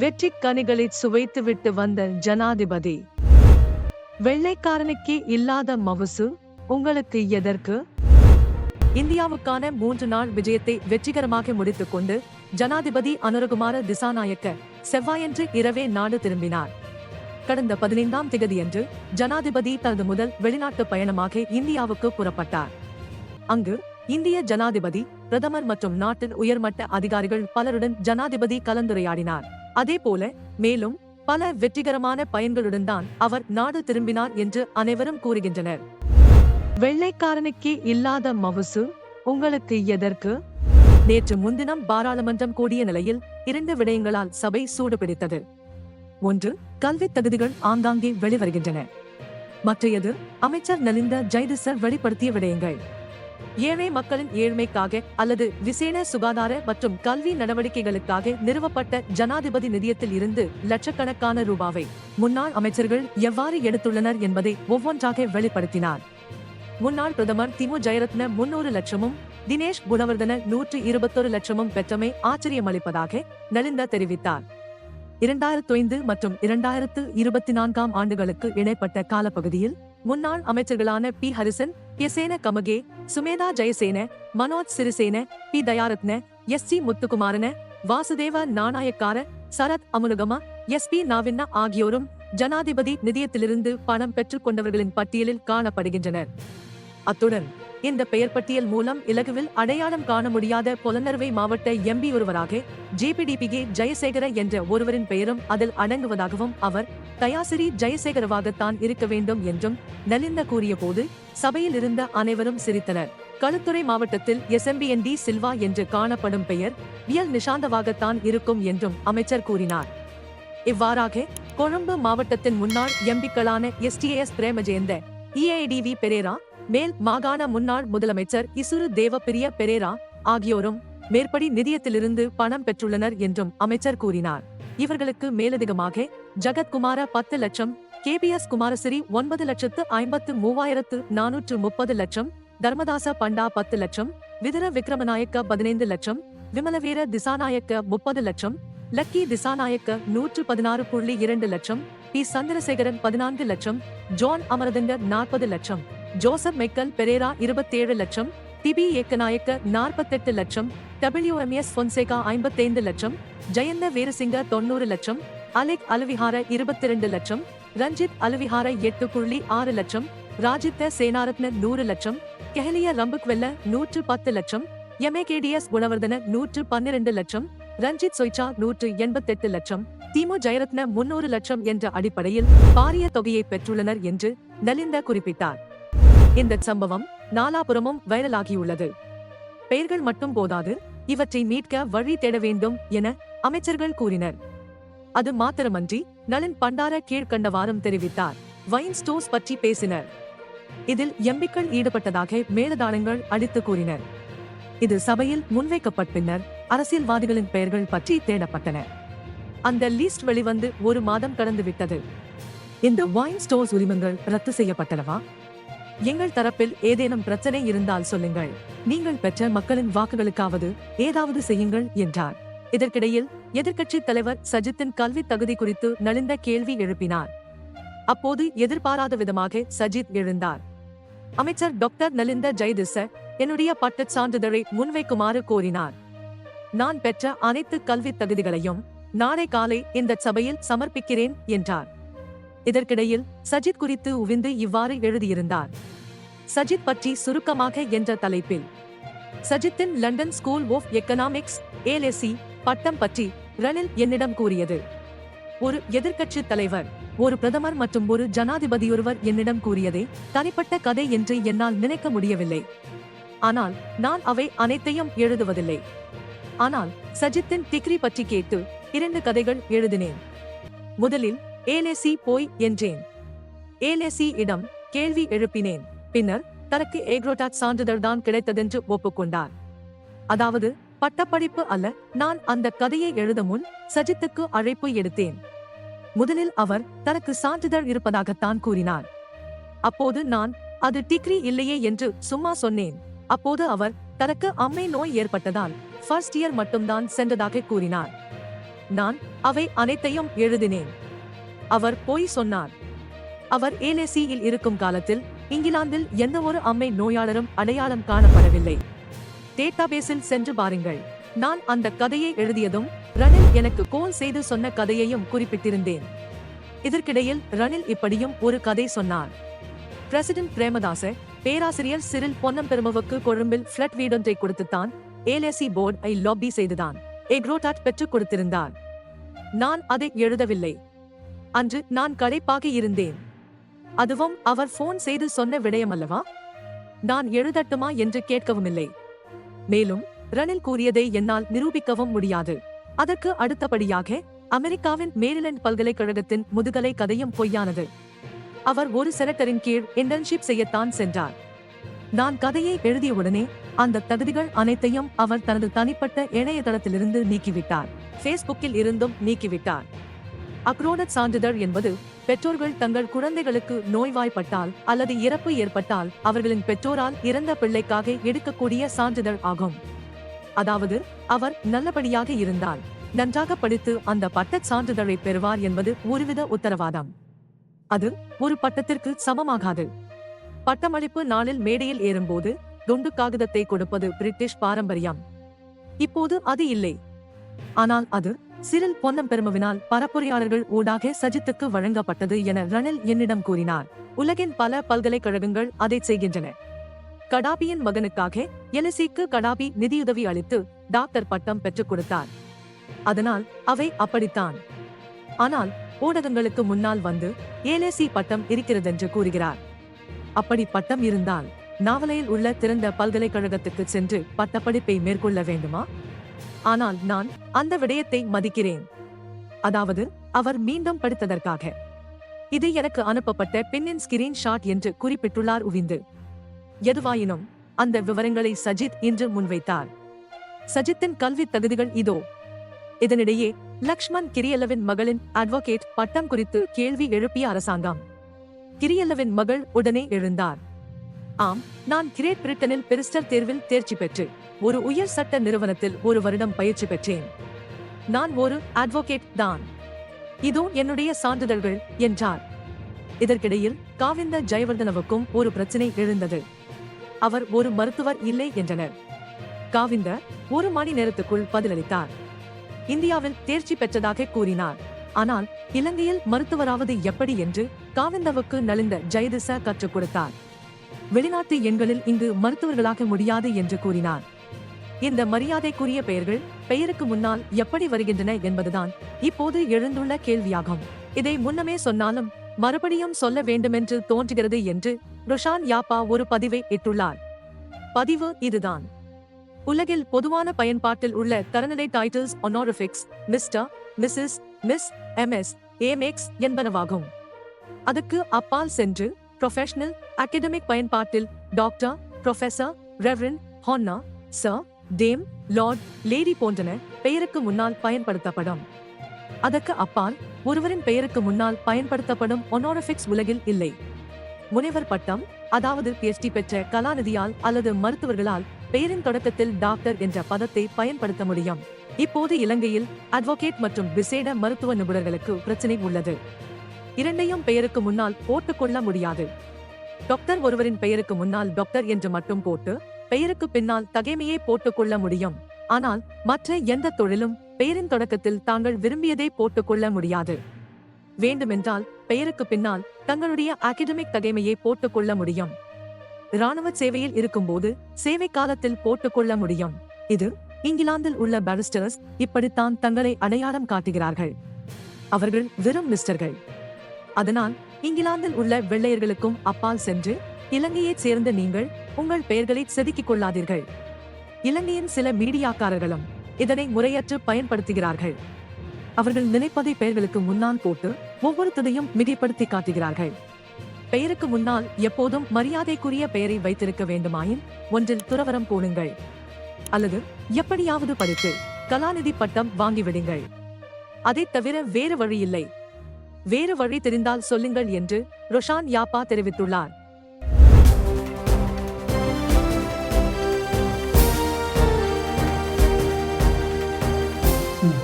வெற்றி கனிகளை சுவைத்துவிட்டு வந்த ஜனாதிபதி. வெள்ளைக்காரனுக்கே இல்லாத மவுசு உங்களுக்கு எதற்கு? இந்தியாவுக்கான மூன்று நாள் விஜயத்தை வெற்றிகரமாக முடித்துக் கொண்டு ஜனாதிபதி அனுரகுமார திசாநாயக்க செவ்வாயன்று இரவே நாடு திரும்பினார். கடந்த பதினைந்தாம் திகதியன்று ஜனாதிபதி தனது முதல் வெளிநாட்டு பயணமாக இந்தியாவுக்கு புறப்பட்டார். அங்கு இந்திய ஜனாதிபதி பிரதமர் மற்றும் நாட்டின் உயர்மட்ட அதிகாரிகள் பலருடன் ஜனாதிபதி கலந்துரையாடினார். அதேபோல மேலும் பல வெற்றிகரமான பயன்களுடன் தான் அவர் நாடு திரும்பினார் என்று அனைவரும் கூறுகின்றனர். வெள்ளைக்காரனுக்கே இல்லாத மவுசு உங்களுக்கு எதற்கு? நேற்று முன்தினம் பாராளுமன்றம் கூடிய நிலையில் இரண்டு விடயங்களால் சபை சூடுபிடித்தது. ஒன்று கல்வித் தகுதிகள் ஆங்காங்கே வெளிவருகின்றன. மற்றையது அமைச்சர் நலிந்த ஜெயதிச வெளிப்படுத்திய விடயங்கள். ஏழை மக்களின் ஏழ்மைக்காக அல்லது விசேட சுகாதார மற்றும் கல்வி நடவடிக்கைகளுக்காக நிறுவப்பட்ட ஜனாதிபதி நிதியத்தில் இருந்து லட்சக்கணக்கான ரூபாவை முன்னாள் அமைச்சர்கள் எவ்வாறு எடுத்துள்ளனர் என்பதை ஒவ்வொன்றாக வெளிப்படுத்தினார். முன்னாள் பிரதமர் திமு ஜெயரத்ன முன்னூறு லட்சமும் தினேஷ் குணவர்தன நூற்று இருபத்தொரு லட்சமும் பெற்றமை ஆச்சரியமளிப்பதாக நலிந்தா தெரிவித்தார். இரண்டாயிரத்து ஐந்து மற்றும் இரண்டாயிரத்து இருபத்தி நான்காம் ஆண்டுகளுக்கு இடைப்பட்ட காலப்பகுதியில் முன்னாள் அமைச்சர்களான P. Harrison எசேன Gamage Sumedha Jayasena Manoj Sirisena P Dayaratna S C Muthukumarana Vasudeva Nanayakkara Sarath Amunugama S B Navinna ஆகியோரும் ஜனாதிபதி நிதியத்திலிருந்து பணம் பெற்றுக் கொண்டவர்களின் பட்டியலில் காணப்படுகின்றனர் அத்துடன் இந்த பெயர் பட்டியல் மூலம் இலகுவில் அடையாளம் காண முடியாத பொலனர்வை மாவட்ட எம்பி ஒருவராக ஜேபிடிபிகே ஜெயசேகர என்ற ஒருவரின் பெயரும் அதில் அடங்குவதாகவும் அவர் தயாசிரி ஜெயசேகரவாகத்தான் இருக்க வேண்டும் என்றும் நலிந்த கூறிய போது சபையில் இருந்த அனைவரும் சிரித்தனர். களுத்துறை மாவட்டத்தில் எஸ்எம்பிஎன் டி சில்வா என்று காணப்படும் பெயர் வியல் நிஷாந்தவாகத்தான் இருக்கும் என்றும் அமைச்சர் கூறினார். இவ்வாறாக கொழும்பு மாவட்டத்தின் முன்னாள் எம்பிக்களான எஸ்டிஏஎஸ் பிரேமஜெயந்த இஏடிவி பெரேரா மேல் மாகாண முன்னாள் முதலமைச்சர் இசுரு தேவப்பிரிய பெரேரா ஆகியோரும் மேற்படி நிதியத்திலிருந்து பணம் பெற்றுள்ளனர் என்றும் அமைச்சர் கூறினார். இவர்களுக்கு மேலதிகமாக ஜகத்குமார பத்து லட்சம் கேபிஎஸ் குமாரசிறி ஒன்பது லட்சத்து ஐம்பத்து மூவாயிரத்து நானூற்று முப்பது லட்சம் தர்மதாச பண்டா பத்து லட்சம் விதர விக்ரமநாயக்க பதினைந்து லட்சம் விமலவீர திசாநாயக்க முப்பது லட்சம் லக்கி திசாநாயக்க நூற்று பதினாறு புள்ளி இரண்டு லட்சம் பி சந்திரசேகரன் பதினான்கு லட்சம் ஜான் அமரதங்க நாற்பது லட்சம். ஜோசப் மெக்கல் பெரேரா இருபத்தேழு லட்சம் திபி ஏக்கநாயக்க நாற்பத்தெட்டு லட்சம் டபிள்யூஎம்எஸ் பொன்சேகா ஐம்பத்தைந்து லட்சம் ஜெயந்த வீரசிங்க தொண்ணூறு லட்சம் அலெக் அலுவிஹார இருபத்தி ரெண்டு லட்சம் ரஞ்சித் அலுவிஹார எட்டு புள்ளி ஆறு லட்சம் ராஜித்த சேனாரத்ன நூறு லட்சம் கெஹலிய ரம்புக்வெல்ல நூற்று பத்து லட்சம் எம்ஏகேடிஎஸ் குணவர்தன நூற்று பன்னிரண்டு லட்சம் ரஞ்சித் சொய்சா நூற்று எண்பத்தெட்டு லட்சம் திமு ஜெயரத்ன முன்னூறு லட்சம் என்ற அடிப்படையில் பாரிய தொகையை பெற்றுள்ளனர் என்று நலிந்த குறிப்பிட்டார். இந்த சம்பவம் நாலாபுரமும் வைரலாகியுள்ளது. பெயர்கள் மட்டும் போதாது இவற்றை மீட்க வழி தேட வேண்டும் என அமைச்சர்கள் கூறினர். அது மாத்திரமன்றி நளின் பண்டார கீழ்கண்டவாறும் தெரிவித்தார். வைன் ஸ்டோர்ஸ் பற்றி பேசினர். இதில் எம்பிக்கள் ஈடுபட்டதாக மேலதாளங்கள் அடித்து கூறினர். இது சபையில் முன்வைக்கப்பட்ட பின்னர் அரசியல்வாதிகளின் பெயர்கள் பற்றி தேடப்பட்டன. அந்த லிஸ்ட் வெளிவந்து ஒரு மாதம் கடந்து விட்டது இந்த வைன் ஸ்டோர்ஸ் உரிமங்கள் ரத்து செய்யப்பட்டனவா? எங்கள் தரப்பில் ஏதேனும் பிரச்சனை இருந்தால் சொல்லுங்கள். நீங்கள் பெற்ற மக்களின் வாக்குகளுக்காவது ஏதாவது செய்யுங்கள் என்றார். இதற்கிடையில் எதிர்க்கட்சி தலைவர் சஜித்தின் கல்வி தகுதி குறித்து நலிந்த கேள்வி எழுப்பினார். அப்போது எதிர்பாராத விதமாக சஜித் எழுந்தார். அமைச்சர் டாக்டர் நலிந்த ஜெயதிச என்னுடைய பட்டச் சான்றிதழை முன்வைக்குமாறு கோரினார். நான் பெற்ற அனைத்து கல்வி தகுதிகளையும் நாளை காலை இந்த சபையில் சமர்ப்பிக்கிறேன் என்றார். இதற்கிடையில் சஜித் குறித்து உவிந்து இவ்வாறு எழுதியிருந்தார். சஜித் பற்றி சுருக்கமாக என்ற தலைப்பில் சஜித்தின் லண்டன் ஸ்கூல் ஆஃப் எக்கனாமிக்ஸ் ஏலெசி பட்டம் பற்றி ரணில் என்னிடம் கூறியது. ஒரு எதிர்க்கட்சி தலைவர் ஒரு பிரதமர் மற்றும் ஒரு ஜனாதிபதியொருவர் என்னிடம் கூறியதே தனிப்பட்ட கதை என்று என்னால் நினைக்க முடியவில்லை. ஆனால் நான் அவை அனைத்தையும் எழுதுவதில்லை. ஆனால் சஜித்தின் டிகிரி பற்றி கேட்டு இரண்டு கதைகள் எழுதினேன். முதலில் ஏலேசி போய் என்றேன். ஏலேசி இடம் கேள்வி எழுப்பினேன். பின்னர் தனக்கு ஏக்ரோடாக் சான்றிதழ் தான் கிடைத்ததென்று ஒப்புக்கொண்டார். அதாவது பட்டப்படிப்பு அல்ல நான் அந்த கதையை எழுத முன் சஜித்துக்கு அழைப்பு எடுத்தேன். முதலில் அவர் தனக்கு சான்றிதழ் இருப்பதாகத்தான் கூறினார். அப்போது நான் அது டிகிரி இல்லையே என்று சும்மா சொன்னேன். அப்போது அவர் தனக்கு அம்மை நோய் ஏற்பட்டதால் ஃபர்ஸ்ட் இயர் மட்டும்தான் சென்றதாக கூறினார். நான் அவை அனைத்தையும் எழுதினேன். அவர் போய் சொன்னார். அவர் ஏலேசியில் இருக்கும் காலத்தில் இங்கிலாந்தில் எந்த ஒரு அம்மை நோயாளரும் அடையாளம் காணப்படவில்லை. டேட்டாபேஸில் சென்று பாருங்கள். நான் அந்த கதையை எழுதியதும் ரணில் எனக்கு கோல் செய்து சொன்ன கதையையும் குறிப்பிட்டிருந்தேன். இதற்கிடையில் ரணில் இப்படியும் ஒரு கதை சொன்னார். பிரசிடென்ட் பிரேமதாச பேராசிரியர் சிறில் பொன்னம்பெருமவுக்கு கொழும்பில் பிளட் வீடொன்றை கொடுத்துத்தான் ஏலேசி போர்டு ஐ லாபி செய்துதான். எக்ரோடாட் பெற்றுக் கொடுத்திருந்தார். நான் அதை எழுதவில்லை. அன்று நான் களைப்பாக இருந்தேன். அதுவும் அவர் போன் செய்து சொன்ன விடயமல்லவா? நான் எழுதட்டுமா என்று கேட்கவுமில்லை. மேலும் ரணில் கூறியதை என்னால் நிரூபிக்கவும் முடியாது. அதற்கு அடுத்தபடியாக அமெரிக்காவின் மேரிலண்ட் பல்கலைக்கழகத்தின் முதுகலை கதையும் பொய்யானது. அவர் ஒரு செனட்டரின் கீழ் இன்டர்ன்ஷிப் செய்யத்தான் சென்றார். நான் கதையை எழுதியவுடனே அந்த தகுதிகள் அனைத்தையும் அவர் தனது தனிப்பட்ட இணையதளத்திலிருந்து நீக்கிவிட்டார். ஃபேஸ்புக்கில் இருந்தும் நீக்கிவிட்டார். அக்ரோனட் சான்றிதழ் என்பது பெற்றோர்கள் தங்கள் குழந்தைகளுக்கு நோய்வாய்ப்பட்டால் அல்லது இறப்பு ஏற்பட்டால் அவர்களின் பெற்றோரால் இறந்த பிள்ளைக்காக எடுக்கக்கூடிய சான்றிதழ் ஆகும். அதாவது அவர் நல்லபடியாக இருந்தால் நன்றாக படித்து அந்த பட்டச் சான்றிதழை பெறுவார் என்பது ஒருவித உத்தரவாதம். அது ஒரு பட்டத்திற்கு சமமாகாது. பட்டமளிப்பு நாளில் மேடையில் ஏறும்போது துண்டு காகிதத்தை கொடுப்பது பிரிட்டிஷ் பாரம்பரியம். இப்போது அது இல்லை. ஆனால் அது சிறில் பொன்னம்பெருமவினால் பரப்புரையாளர்கள் ஊடாக சஜித்துக்கு வழங்கப்பட்டது என ரணில் என்னிடம் கூறினார். உலகின் பல பல்கலைக்கழகங்கள் அதை செய்கின்றன. கடாபியின் மகனுக்காக எலிசிக்கு கடாபி நிதியுதவி அளித்து டாக்டர் பட்டம் பெற்றுக் கொடுத்தார். அதனால் அவை அப்படித்தான். ஆனால் ஊடகங்களுக்கு முன்னால் வந்து ஏலேசி பட்டம் இருக்கிறதென்று கூறுகிறார். அப்படி பட்டம் இருந்தால் நாவலையில் உள்ள திறந்த பல்கலைக்கழகத்துக்கு சென்று பட்டப்படிப்பை மேற்கொள்ள வேண்டுமா? ஆனால் நான் அந்த விடயத்தை மதிக்கிறேன். அதாவது அவர் மீண்டும் படித்ததற்காக. இது எனக்கு அனுப்பப்பட்ட பின்னின் ஸ்கிரீன் ஷாட் என்று குறிப்பிட்டுள்ளார் உவிந்து. எதுவாயினும் அந்த விவரங்களை சஜித் இன்று முன்வைத்தார். சஜித்தின் கல்வி தகுதிகள் இதோ. இதனிடையே லக்ஷ்மண் கிரியல்லவின் மகளின் அட்வொகேட் பட்டம் குறித்து கேள்வி எழுப்பிய அரசாங்கம். கிரியல்லவின் மகள் உடனே எழுந்தார். ஆம் நான் கிரேட் பிரிட்டனில் பெரிஸ்டர் தேர்வில் தேர்ச்சி பெற்று ஒரு உயர் சட்ட நிறுவனத்தில் ஒரு வருடம் பயிற்சி பெற்றேன். நான் ஒரு அட்வொகேட் தான். இதோ என்னுடைய சான்றிதழ்கள் என்றார். இதற்கிடையில் காவிந்த ஜெயவர்தனவுக்கும் ஒரு பிரச்சனை எழுந்தது. அவர் ஒரு மருத்துவர் இல்லை என்றனர். காவிந்த ஒரு மணி நேரத்துக்குள் பதிலளித்தார். இந்தியாவில் தேர்ச்சி பெற்றதாக கூறினார். ஆனால் இலங்கையில் மருத்துவராவது எப்படி என்று காவிந்தவுக்கு நலிந்த ஜெயதிச கற்றுக் கொடுத்தார். வெளிநாட்டு எண்களில் இங்கு மருத்துவர்களாக முடியாது என்று கூறினார். இந்த மரியாதைக்குரிய பெயர்கள் பெயருக்கு முன்னால் எப்படி வருகின்றன என்பதுதான் இப்போது எழுந்துள்ள கேள்வியாகும். இதை முன்னமே சொன்னாலும் மறுபடியும் சொல்ல வேண்டுமென்று தோன்றுகிறது என்று ருஷான் யாப்பா ஒரு பதிவை இட்டுள்ளார். பதிவு இதுதான். உலகில் பொதுவான பயன்பாட்டில் உள்ள தரநிலை titles honorifics mister missus miss MS Mx என்பனவாகும். அதுக்கு அப்பால் சென்று ப்ரொஃபஷனல் அகடமிக் பயன்பாட்டில் doctor professor reverend hon sir dame lord lady போன்றன பெயருக்கு முன்னால் பயன்படுத்தப்படும். அதற்கு அப்பால் ஒருவரின் பெயருக்கு முன்னால் பயன்படுத்தப்படும் ஒனோரிஃபிக்ஸ் உலகில் இல்லை. முனைவர் பட்டம் அதாவது பிஎச்டி பெற்ற கலாநிதியால் அல்லது மருத்துவர்களால் பெயரின் தொடக்கத்தில் டாக்டர் என்ற பதத்தை பயன்படுத்த முடியும். இப்போது இலங்கையில் அட்வொகேட் மற்றும் விசேட மருத்துவ நிபுணர்களுக்கு பிரச்சனை உள்ளது. இரண்டையும் பெயருக்கு முன்னால் போட்டுக்கொள்ள முடியாது. டாக்டர் ஒருவரின் பெயருக்கு முன்னால் டாக்டர் என்று மட்டும் போட்டு பெயருக்கு பின்னால் தகைமையை போட்டுக்கொள்ள முடியும். ஆனால் மற்ற எந்த தொழிலும் பெயரின் தொடக்கத்தில் தாங்கள் விரும்பியதை போட்டுக்கொள்ள முடியாது. வேண்டுமென்றால் பெயருக்கு பின்னால் தங்களுடைய அகடமிக் தகைமையை போட்டுக்கொள்ள முடியும். இராணுவ சேவையில் இருக்கும்போது சேவை காலத்தில் போட்டுக்கொள்ள முடியும். இது இங்கிலாந்தில் உள்ள பாரிஸ்டர்ஸ் இப்படித்தான் தங்களை அடையாளம் காட்டுகிறார்கள். அவர்கள் வெறும் மிஸ்டர்கள் அதனால் இங்கிலாந்தில் உள்ள வெள்ளையர்களுக்கும் அப்பால் சென்று இலங்கையைச் சேர்ந்த நீங்கள் உங்கள் பெயர்களை செதுக்கிக் கொள்ளாதீர்கள். இலங்கையின் சில மீடியாக்காரர்களும் இதனை முறையற்று பயன்படுத்துகிறார்கள். அவர்கள் நினைப்பதை பெயர்களுக்கு முன்னால் போட்டு ஒவ்வொருத்தரையும் மிகைப்படுத்தி காட்டுகிறார்கள். பெயருக்கு முன்னால் எப்போதும் மரியாதைக்குரிய பெயரை வைத்திருக்க வேண்டுமாயின் ஒன்றில் துறவரம் போடுங்கள். அல்லது எப்படியாவது படித்து கலாநிதி பட்டம் வாங்கிவிடுங்கள். அதை தவிர வேறு வழி இல்லை வேறு வழி தெரிந்தால் சொல்லுங்கள் என்று ரொஷான் யாப்பா தெரிவித்துள்ளார்.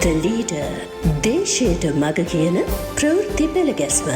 The leader දේශයට මග කියන ප්‍රවෘත්ති පෙළගැස්ම.